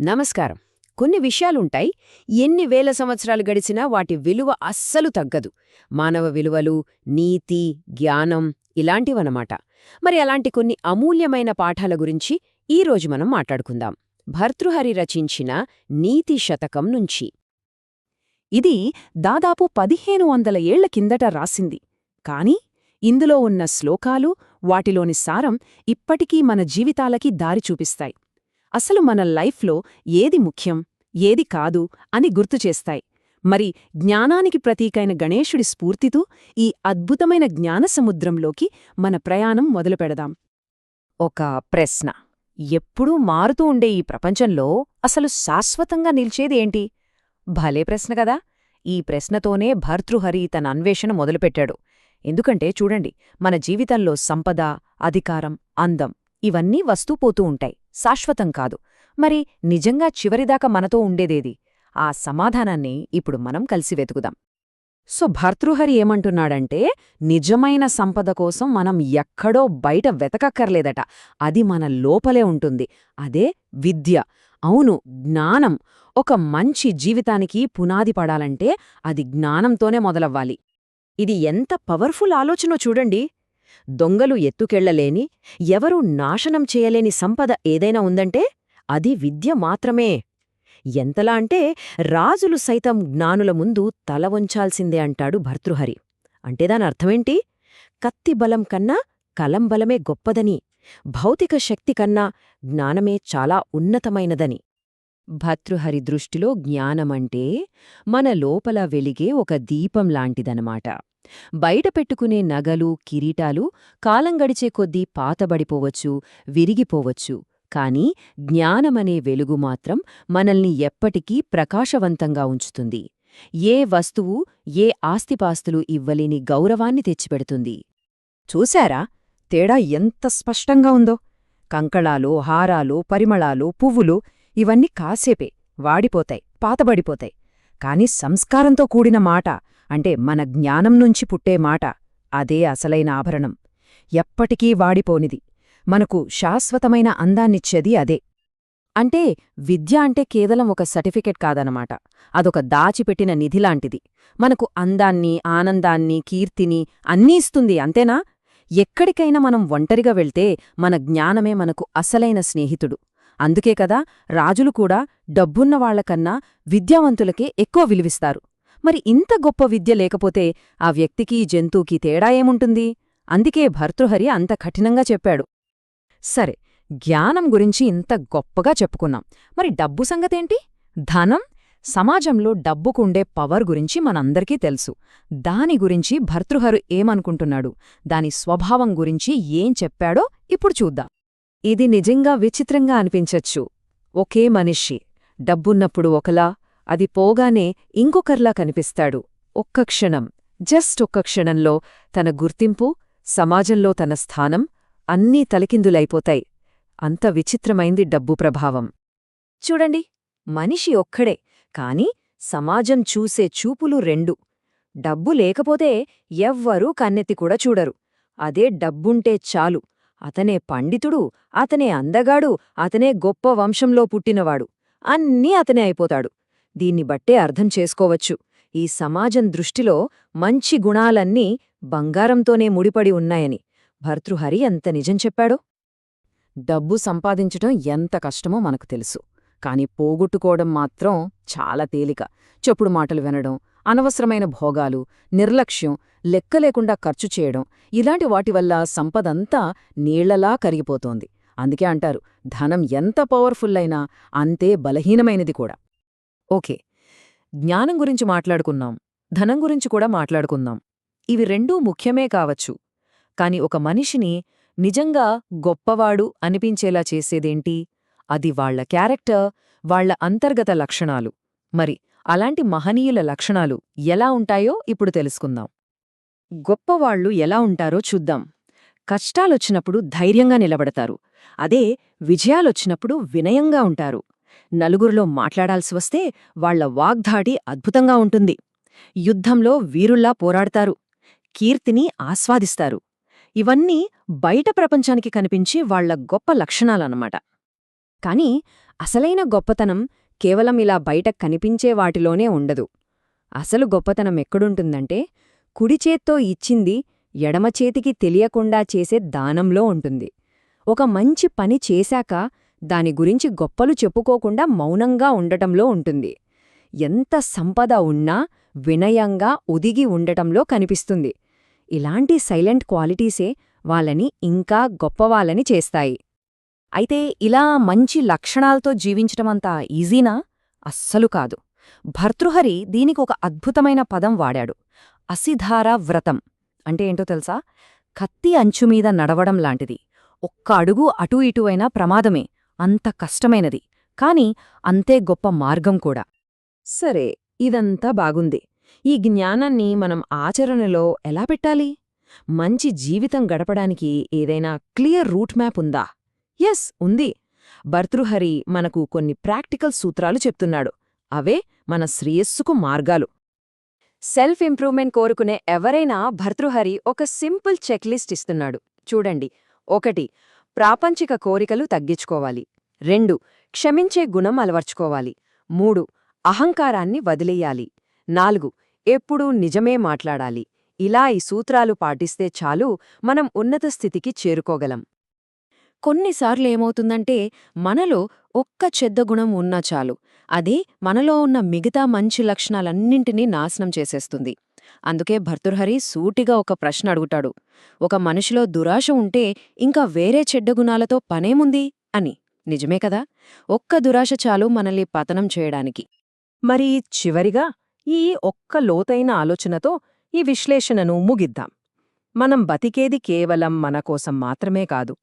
నమస్కారం. కొన్ని విషయాలుంటాయి. ఎన్ని వేల సంవత్సరాలు గడిచినా వాటి విలువ అస్సలు తగ్గదు. మానవ విలువలు నీతి జ్ఞానం ఇలాంటివన్నమాట. మరి అలాంటి కొన్ని అమూల్యమైన పాఠాల గురించి ఈరోజు మనం మాట్లాడుకుందాం. భర్తృహరి రచించిన నీతి శతకం నుంచి. ఇది దాదాపు పదిహేను వందల ఏళ్ళ కిందట రాసింది. కాని ఇందులో ఉన్న శ్లోకాలు వాటిలోని సారం ఇప్పటికీ మన జీవితాలకి దారి చూపిస్తాయి. అసలు మన లైఫ్లో ఏది ముఖ్యం ఏది కాదు అని గుర్తుచేస్తాయి మరి జ్ఞానానికి ప్రతీకైన గణేశుడి స్ఫూర్తితో ఈ అద్భుతమైన జ్ఞానసముద్రంలోకి మన ప్రయాణం మొదలుపెడదాం ఒక ప్రశ్న. ఎప్పుడూ మారుతూ ఉండే ఈ ప్రపంచంలో అసలు శాశ్వతంగా నిలిచేదేంటి భలే ప్రశ్న కదా! ఈ ప్రశ్నతోనే భర్తృహరి తన అన్వేషణ మొదలుపెట్టాడు. ఎందుకంటే చూడండి మన జీవితంలో సంపద అధికారం అందం ఇవన్నీ వస్తూపోతూ ఉంటాయి. శాశ్వతం కాదు. మరి నిజంగా చివరిదాకా మనతో ఉండేదేది? ఆ సమాధానాన్ని ఇప్పుడు మనం కలిసి వెతుకుదాం. సో భర్తృహరి ఏమంటున్నాడంటే నిజమైన సంపద కోసం మనం ఎక్కడో బయట వెతకక్కర్లేదట. అది మన లోపలే ఉంటుంది. అదే విద్య. అవును జ్ఞానం. ఒక మంచి జీవితానికి పునాది పడాలంటే అది జ్ఞానంతోనే మొదలవ్వాలి. ఇది ఎంత పవర్ఫుల్ ఆలోచనో చూడండి. దొంగలు ఎత్తుకెళ్ళలేని ఎవరూ నాశనం చేయలేని సంపద ఏదైనా ఉందంటే అది విద్య మాత్రమే. ఎంతలా అంటే రాజులు సైతం జ్ఞానుల ముందు తల వంచాల్సిందే అంటాడు భర్తృహరి. అంటే దాని అర్థమేంటి? కత్తి బలం కన్నా కలం బలమే గొప్పదని భౌతిక శక్తి కన్నా జ్ఞానమే చాలా ఉన్నతమైనదని. భర్తృహరి దృష్టిలో జ్ఞానమంటే మన లోపల వెలిగే ఒక దీపం లాంటిదనమాట. బయట పెట్టుకునే నగలు కిరీటాలు కాలం గడిచే కొద్దీ పాతబడిపోవచ్చు విరిగిపోవచ్చు. కాని జ్ఞానమనే వెలుగు మాత్రం మనల్ని ఎప్పటికీ ప్రకాశవంతంగా ఉంచుతుంది. ఏ వస్తువు ఏ ఆస్తిపాస్తులు ఇవ్వలేని గౌరవాన్ని తెచ్చిపెడుతుంది. చూశారా? తేడా ఎంత స్పష్టంగా ఉందో. కంకళాలు హారాలు పరిమళాలు పువ్వులు ఇవన్నీ కాసేపే వాడిపోతాయి పాతబడిపోతాయి. కాని సంస్కారంతో కూడిన మాట అంటే మన జ్ఞానం నుంచి పుట్టే మాట అదే అసలైన ఆభరణం. ఎప్పటికీ వాడిపోనిది. మనకు శాశ్వతమైన అందాన్నిచ్చేది అదే. అంటే విద్య అంటే కేవలం ఒక సర్టిఫికెట్ కాదనమాట. అదొక దాచిపెట్టిన నిధిలాంటిది. మనకు అందాన్ని ఆనందాన్ని కీర్తిని అన్నీ ఇస్తుంది అంతేనా? ఎక్కడికైనా మనం ఒంటరిగా వెళ్తే మన జ్ఞానమే మనకు అసలైన స్నేహితుడు. అందుకే కదా రాజులు కూడా డబ్బున్నవాళ్ళకన్నా విద్యావంతులకే ఎక్కువ విలువిస్తారు. మరి ఇంత గొప్ప విద్య లేకపోతే ఆ వ్యక్తికి జంతువుకి తేడా ఏముంటుంది? అందుకే భర్తృహరి అంత కఠినంగా చెప్పాడు. సరే జ్ఞానం గురించి ఇంత గొప్పగా చెప్పుకున్నాం. మరి డబ్బు సంగతేంటి? ధనం? సమాజంలో డబ్బుకుండే పవర్ గురించి మనందరికీ తెలుసు. దాని గురించి భర్తృహరు ఏమనుకుంటున్నాడు? దాని స్వభావం గురించి ఏం చెప్పాడో ఇప్పుడు చూద్దాం. ఇది నిజంగా విచిత్రంగా అనిపించచ్చు. ఒకే మనిషి. డబ్బున్నప్పుడు ఒకలా అది పోగానే ఇంకొకర్లా కనిపిస్తాడు. ఒక్క క్షణం. జస్ట్ ఒక్క క్షణంలో తన గుర్తింపు సమాజంలో తన స్థానం అన్నీ తలకిందులైపోతాయి. అంత విచిత్రమైంది డబ్బు ప్రభావం. చూడండి మనిషి ఒక్కడే కాని సమాజం చూసే చూపులు రెండు. డబ్బు లేకపోతే ఎవ్వరూ కన్నెత్తి కూడా చూడరు. అదే డబ్బుంటే చాలు. అతనే పండితుడు అతనే అందగాడు అతనే గొప్ప వంశంలో పుట్టినవాడు. అన్నీ అతనే అయిపోతాడు. దీన్ని బట్టే అర్థం చేసుకోవచ్చు. ఈ సమాజం దృష్టిలో మంచి గుణాలన్నీ బంగారంతోనే ముడిపడి ఉన్నాయని. భర్తృహరి ఎంత నిజం చెప్పాడో? డబ్బు సంపాదించటం ఎంత కష్టమో మనకు తెలుసు. కాని పోగొట్టుకోవడం మాత్రం చాలా తేలిక. చెప్పుడు మాటలు వినడం అనవసరమైన భోగాలు నిర్లక్ష్యం లెక్కలేకుండా ఖర్చు చేయడం ఇలాంటి వాటి వల్ల సంపదంతా నీళ్ళలా కరిగిపోతోంది. అందుకే అంటారు ధనం ఎంత పవర్ఫుల్లైనా అంతే బలహీనమైనది కూడా. ఓకే. జ్ఞానం గురించి మాట్లాడుకున్నాం ధనం గురించి కూడా మాట్లాడుకుందాం. ఇవి రెండూ ముఖ్యమే కావచ్చు. కాని ఒక మనిషిని నిజంగా గొప్పవాడు అనిపించేలా చేసేదేంటి? అది వాళ్ళ క్యారెక్టర్ వాళ్ళ అంతర్గత లక్షణాలు. మరి అలాంటి మహనీయుల లక్షణాలు ఎలా ఉంటాయో ఇప్పుడు తెలుసుకుందాం. గొప్పవాళ్ళు ఎలా ఉంటారో చూద్దాం. కష్టాలొచ్చినప్పుడు ధైర్యంగా నిలబడతారు. అదే విజయాలొచ్చినప్పుడు వినయంగా ఉంటారు. నలుగురిలో మాట్లాడాల్సి వస్తే వాళ్ళ వాగ్ధాటి అద్భుతంగా ఉంటుంది. యుద్ధంలో వీరుల్లా పోరాడతారు. కీర్తిని ఆస్వాదిస్తారు. ఇవన్నీ బయట ప్రపంచానికి కనిపించి వాళ్ళ గొప్ప లక్షణాలన్నమాట. కాని అసలైన గొప్పతనం కేవలం ఇలా బయట కనిపించే వాటిలోనే ఉండదు. అసలు గొప్పతనం ఎక్కడుంటుందంటే కుడిచేత్తో ఇచ్చింది ఎడమచేతికి తెలియకుండా చేసే దానంలో ఉంటుంది. ఒక మంచి పని చేశాక దాని గురించి గొప్పలు చెప్పుకోకుండా మౌనంగా ఉండటంలో ఉంటుంది. ఎంత సంపద ఉన్నా వినయంగా ఒదిగి ఉండటంలో కనిపిస్తుంది. ఇలాంటి సైలెంట్ క్వాలిటీసే వాళ్ళని ఇంకా గొప్పవాళ్ళని చేస్తాయి. అయితే ఇలా మంచి లక్షణాలతో జీవించటమంతా ఈజీనా? అస్సలు కాదు. భర్తృహరి దీనికి ఒక అద్భుతమైన పదం వాడాడు. అసిధార వ్రతం. అంటే ఏంటో తెలుసా? కత్తి అంచుమీద నడవడం లాంటిది. ఒక్క అడుగు అటూ ఇటూ అయినా ప్రమాదమే. అంత కష్టమైనది. కాని అంతే గొప్ప మార్గం కూడా. సరే ఇదంతా బాగుంది. ఈ జ్ఞానాన్ని మనం ఆచరణలో ఎలా పెట్టాలి? మంచి జీవితం గడపడానికి ఏదైనా క్లియర్ రూట్ మ్యాప్ ఉందా? ఎస్ ఉంది. భర్తృహరి మనకు కొన్ని ప్రాక్టికల్ సూత్రాలు చెప్తున్నాడు. అవే మన శ్రేయస్సుకు మార్గాలు. సెల్ఫ్ ఇంప్రూవ్మెంట్ కోరుకునే ఎవరైనా భర్తృహరి ఒక సింపుల్ చెక్లిస్ట్ ఇస్తున్నాడు. చూడండి. ఒకటి ప్రాపంచిక కోరికలు తగ్గించుకోవాలి. రెండు క్షమించే గుణం అలవర్చుకోవాలి. మూడు అహంకారాన్ని వదిలేయాలి. నాలుగు ఎప్పుడూ నిజమే మాట్లాడాలి. ఇలా ఈ సూత్రాలు పాటిస్తే చాలు మనం ఉన్నత స్థితికి చేరుకోగలం. కొన్నిసార్లు ఏమవుతుందంటే మనలో ఒక్క చెద్ద గుణం ఉన్నా చాలు. అది మనలో ఉన్న మిగతా మంచి లక్షణాలన్నింటినీ నాశనం చేసేస్తుంది. అందుకే భర్తృహరి సూటిగా ఒక ప్రశ్న అడుగుతాడు. ఒక మనిషిలో దురాశ ఉంటే ఇంకా వేరే చెడ్డ గుణాలతో పనేముంది? అని. నిజమే కదా? ఒక్క దురాశ చాలు మనల్ని పతనం చేయడానికి. మరి చివరిగా ఈ ఒక్క లోతైన ఆలోచనతో ఈ విశ్లేషణను ముగిద్దాం. మనం బతికేది కేవలం మనకోసం మాత్రమే కాదు.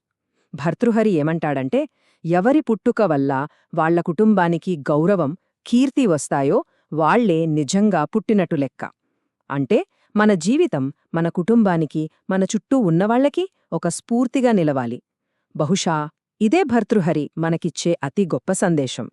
భర్తృహరి ఏమంటాడంటే ఎవరి పుట్టుక వల్ల వాళ్ళ కుటుంబానికి గౌరవం కీర్తి వస్తాయో వాళ్ళే నిజంగా పుట్టినట్టు లెక్క. అంటే మన జీవితం మన కుటుంబానికి మన చుట్టూ ఉన్నవాళ్ళకి ఒక స్ఫూర్తిగా నిలవాలి. బహుశా ఇదే భర్తృహరి మనకిచ్చే అతి గొప్ప సందేశం.